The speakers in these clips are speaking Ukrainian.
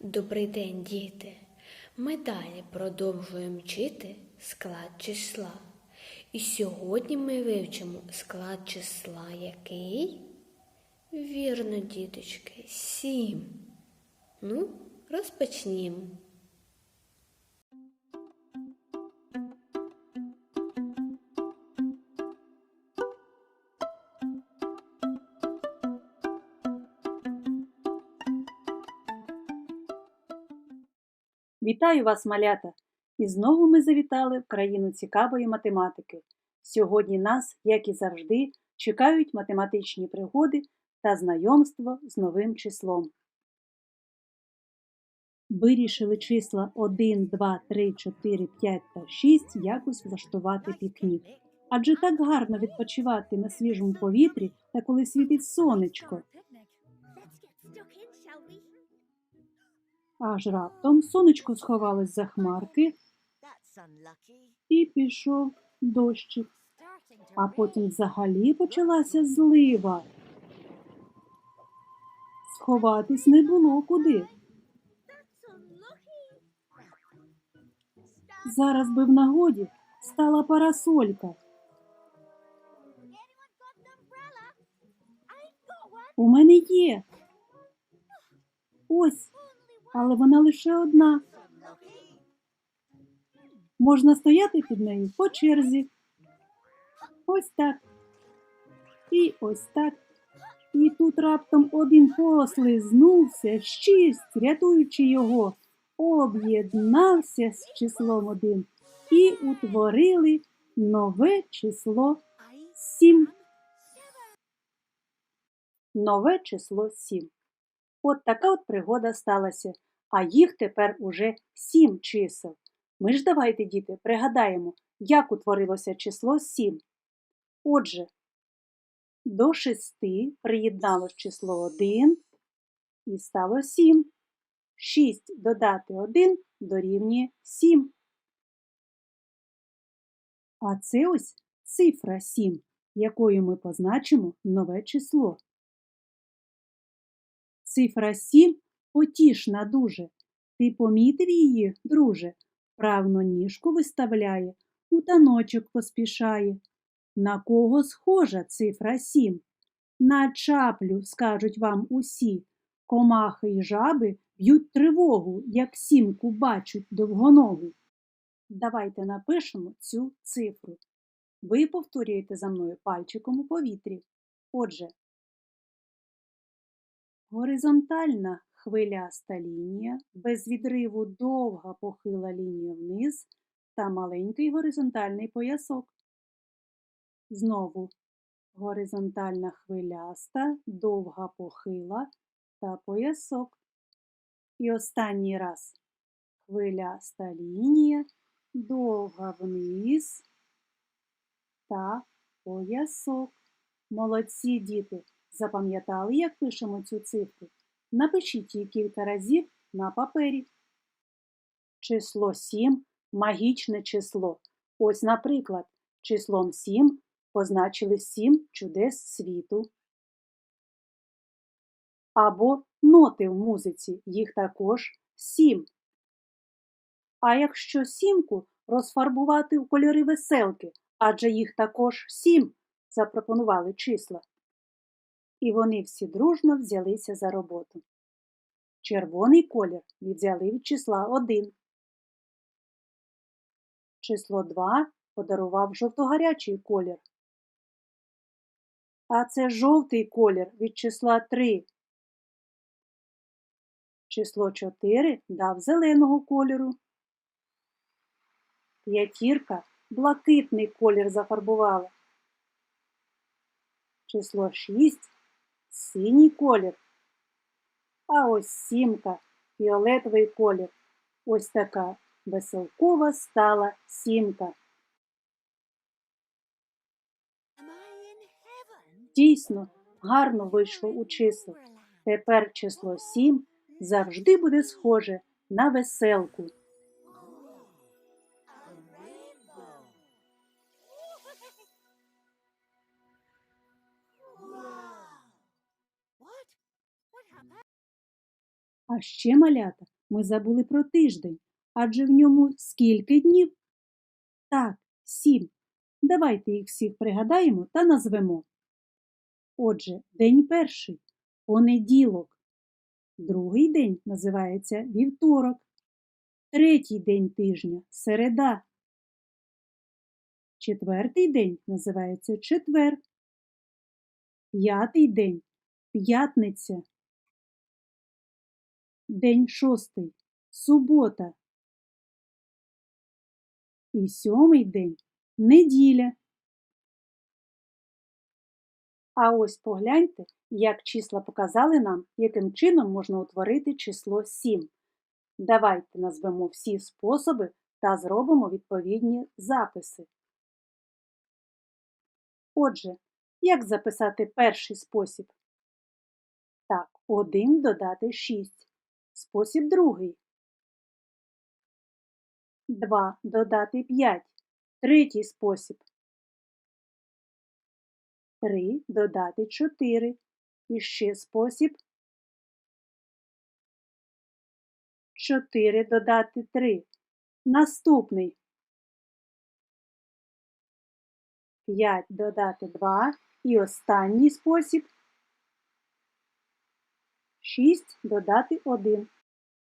Добрий день, діти! Ми далі продовжуємо вчити склад числа. І сьогодні ми вивчимо склад числа який? Вірно, діточки, сім. Ну, розпочнімо. Вітаю вас, малята! І знову ми завітали в країну цікавої математики. Сьогодні нас, як і завжди, чекають математичні пригоди та знайомство з новим числом. Вирішили числа 1, 2, 3, 4, 5 та 6 якось влаштувати пікнік. Адже так гарно відпочивати на свіжому повітрі та коли світить сонечко. Аж раптом сонечко сховалось за хмарки і пішов дощик. А потім взагалі почалася злива. Сховатись не було куди. Зараз би в нагоді стала парасолька. У мене є. Ось, але вона лише одна. Можна стояти під нею по черзі. Ось так. І ось так. І тут раптом один послизнувся, шість, рятуючи його, об'єднався з числом один і утворили нове число сім. Нове число сім. От така от пригода сталася, а їх тепер уже сім чисел. Ми ж давайте, діти, пригадаємо, як утворилося число 7. Отже, до 6 приєдналось число 1 і стало 7. 6 додати 1 дорівнює 7. А це ось цифра 7, якою ми позначимо нове число. Цифра 7 потішна дуже. Ти помітив її, друже? Правно ніжку виставляє, у таночок поспішає. На кого схожа цифра 7? На чаплю, скажуть вам усі. Комахи й жаби б'ють тривогу, як сімку бачать довгоногу. Давайте напишемо цю цифру. Ви повторюєте за мною пальчиком у повітрі. Отже, горизонтальна хвиляста лінія, без відриву довга похила лінія вниз та маленький горизонтальний поясок. Знову горизонтальна хвиляста, довга похила та поясок. І останній раз хвиляста лінія, довга вниз та поясок. Молодці діти! Запам'ятали, як пишемо цю цифру? Напишіть її кілька разів на папері. Число 7 магічне число. Ось, наприклад, числом 7 позначили 7 чудес світу. Або ноти в музиці, їх також 7. А якщо сімку розфарбувати у кольори веселки, адже їх також 7, запропонували числа і вони всі дружно взялися за роботу. Червоний колір відзяли від числа 1. Число 2 подарував жовтогарячий колір. А це жовтий колір від числа 3. Число 4 дав зеленого кольору. П'ятірка блакитний колір зафарбувала. Число 6 синій колір. А ось сімка, фіолетовий колір. Ось така веселкова стала сімка. Дійсно, гарно вийшло у числах. Тепер число 7 завжди буде схоже на веселку. А ще, малята, ми забули про тиждень, адже в ньому скільки днів? Так, сім. Давайте їх всіх пригадаємо та назвемо. Отже, день перший понеділок. Другий день називається вівторок. Третій день тижня середа. Четвертий день називається четвер. П'ятий день п'ятниця. День шостий субота. І сьомий день неділя. А ось погляньте, як числа показали нам, яким чином можна утворити число 7. Давайте назвемо всі способи та зробимо відповідні записи. Отже, як записати перший спосіб? Так, 1 додати 6. Спосіб другий. 2 додати 5. Третій спосіб. 3 додати 4. І ще спосіб. 4 додати 3. Наступний. 5 додати 2. І останній спосіб. 6 додати 1.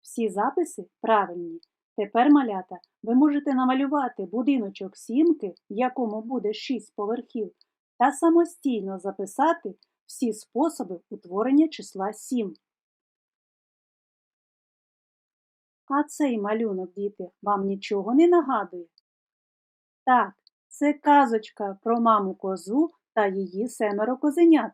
Всі записи правильні. Тепер, малята, ви можете намалювати будиночок сімки, в якому буде 6 поверхів, та самостійно записати всі способи утворення числа 7. А цей малюнок, діти, вам нічого не нагадує? Так, це казочка про маму козу та її семеро козенят.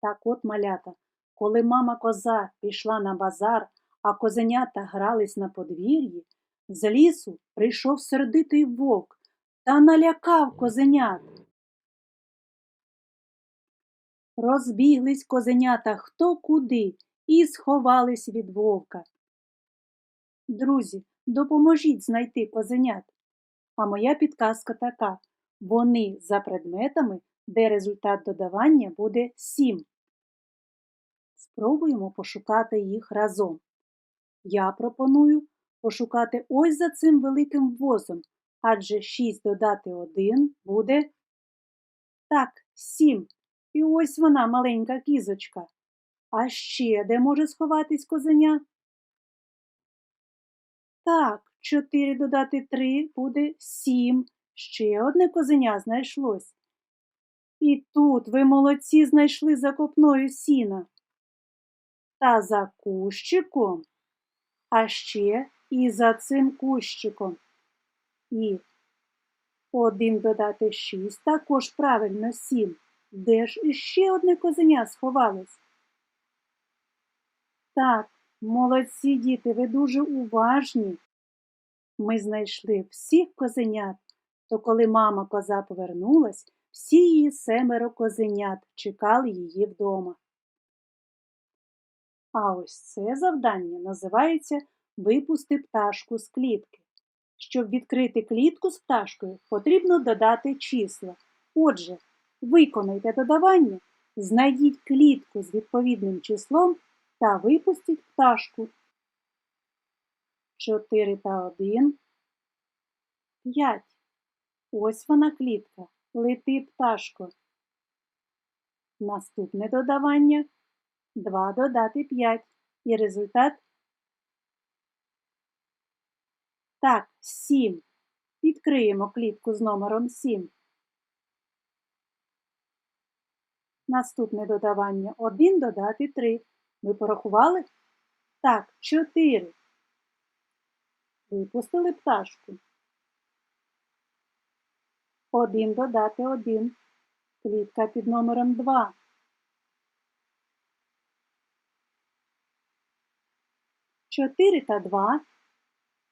Так от, малята, коли мама коза пішла на базар, а козенята грались на подвір'ї, з лісу прийшов сердитий вовк та налякав козенят. Розбіглись козенята хто куди і сховались від вовка. Друзі, допоможіть знайти козенят. А моя підказка така: вони за предметами, де результат додавання буде 7. Спробуємо пошукати їх разом. Я пропоную пошукати ось за цим великим возом, адже 6 додати 1 буде так, 7. І ось вона, маленька кізочка. А ще де може сховатись козеня? Так, 4 додати 3 буде 7. Ще одне козеня знайшлось. І тут ви молодці знайшли за копною сіна. Та за кущиком, а ще і за цим кущиком. І 1 додати 6 також правильно 7. Де ж іще одне козеня сховалось? Так, молодці діти, ви дуже уважні. Ми знайшли всіх козенят, то коли мама коза повернулась, всі її семеро козенят чекали її вдома. А ось це завдання називається Випусти пташку з клітки. Щоб відкрити клітку з пташкою, потрібно додати числа. Отже, виконайте додавання, знайдіть клітку з відповідним числом та випустіть пташку. 4 та 1, 5. Ось вона клітка. Лети пташко. Наступне додавання 2 додати 5. І результат так, 7. Відкриємо клітку з номером 7. Наступне додавання 1 додати 3. Ви порахували? Так, 4. Випустили пташку. 1 додати 1. Клітка під номером 2. Чотири та два.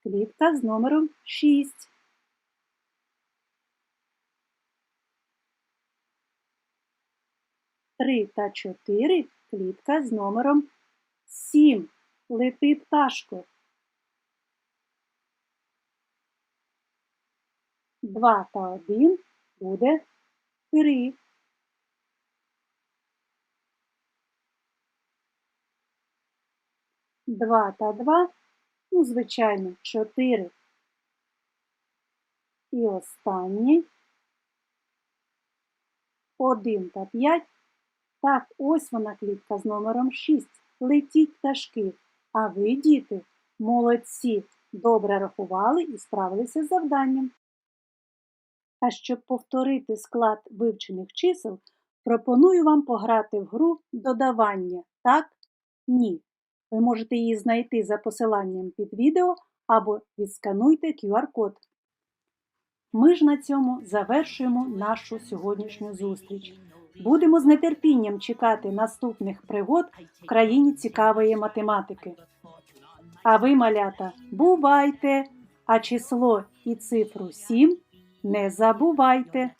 Клітка з номером 6. Три та чотири. Клітка з номером 7. Лети пташко. 2 та 1 буде 3. 2 та 2, ну, звичайно, 4. І останній 1 та 5. Так, ось вона клітка з номером 6. Летіть пташки. А ви, діти, молодці, добре рахували і справилися з завданням. А щоб повторити склад вивчених чисел, пропоную вам пограти в гру додавання. Так? Ні. Ви можете її знайти за посиланням під відео або відскануйте QR-код. Ми ж на цьому завершуємо нашу сьогоднішню зустріч. Будемо з нетерпінням чекати наступних пригод в країні цікавої математики. А ви, малята, бувайте, а число і цифру 7 не забувайте.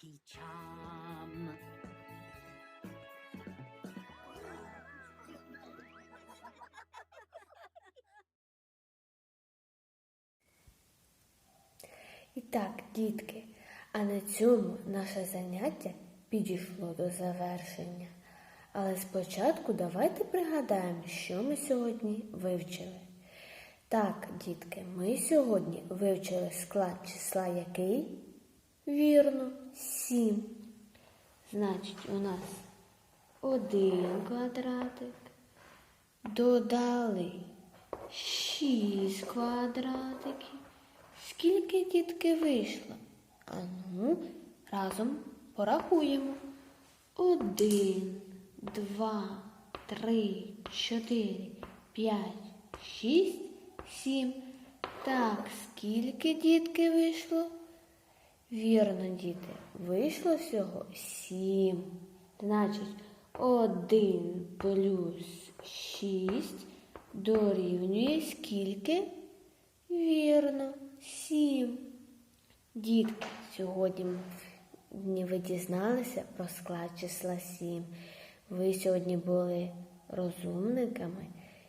Дітки, а на цьому наше заняття підійшло до завершення. Але спочатку давайте пригадаємо, що ми сьогодні вивчили. Так, дітки, ми сьогодні вивчили склад числа який? Вірно, 7. Значить, у нас один квадратик. Додали 6 квадратиків. Скільки дітки вийшло? А ну, разом порахуємо. Один, два, три, чотири, п'ять, шість, сім. Так, скільки дітки вийшло? Вірно, діти, вийшло всього сім. Значить, один плюс шість дорівнює скільки? Вірно, сім. Дітки, сьогодні ви дізналися про склад числа сім. Ви сьогодні були розумниками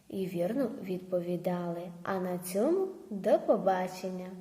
і вірно відповідали. А на цьому до побачення!